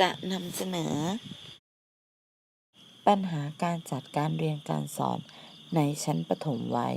จะนำเสนอ ปัญหาการจัดการเรียนการสอนในชั้นปฐมวัย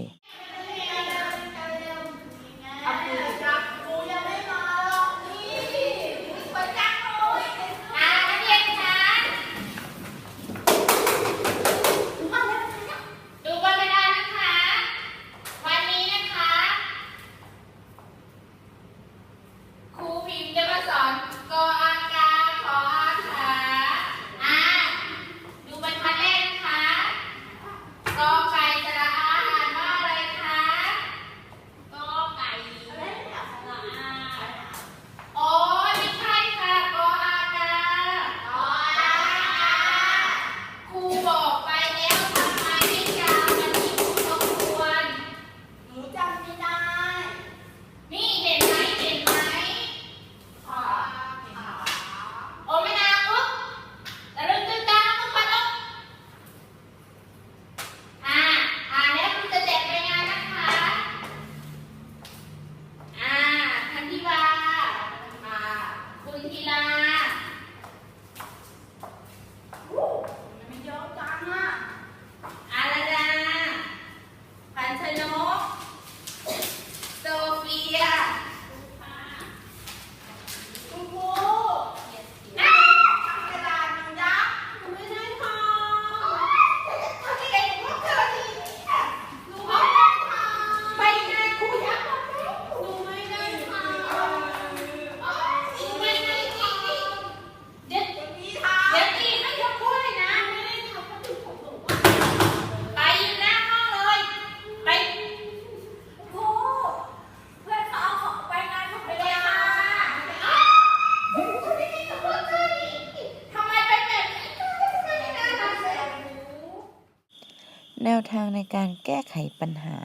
แนวทางในการแก้ไขปัญหา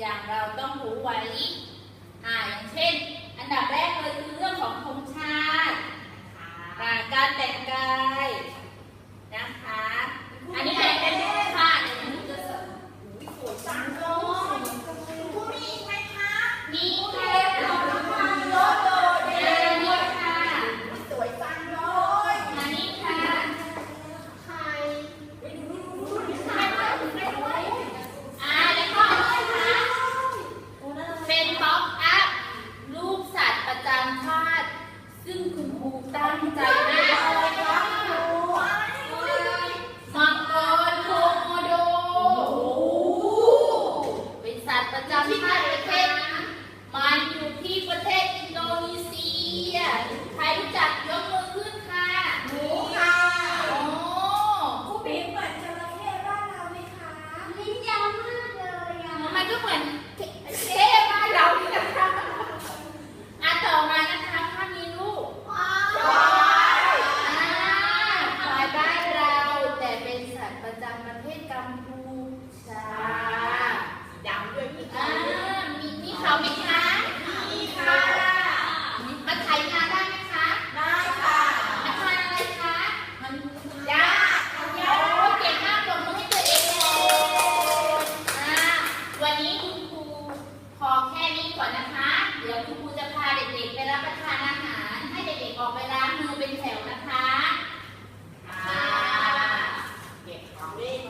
อย่างเราต้องรู้ไว้ อ่าอย่างเช่น อันดับแรกเลยคือเรื่องของธงชาติ การแต่ง Amen.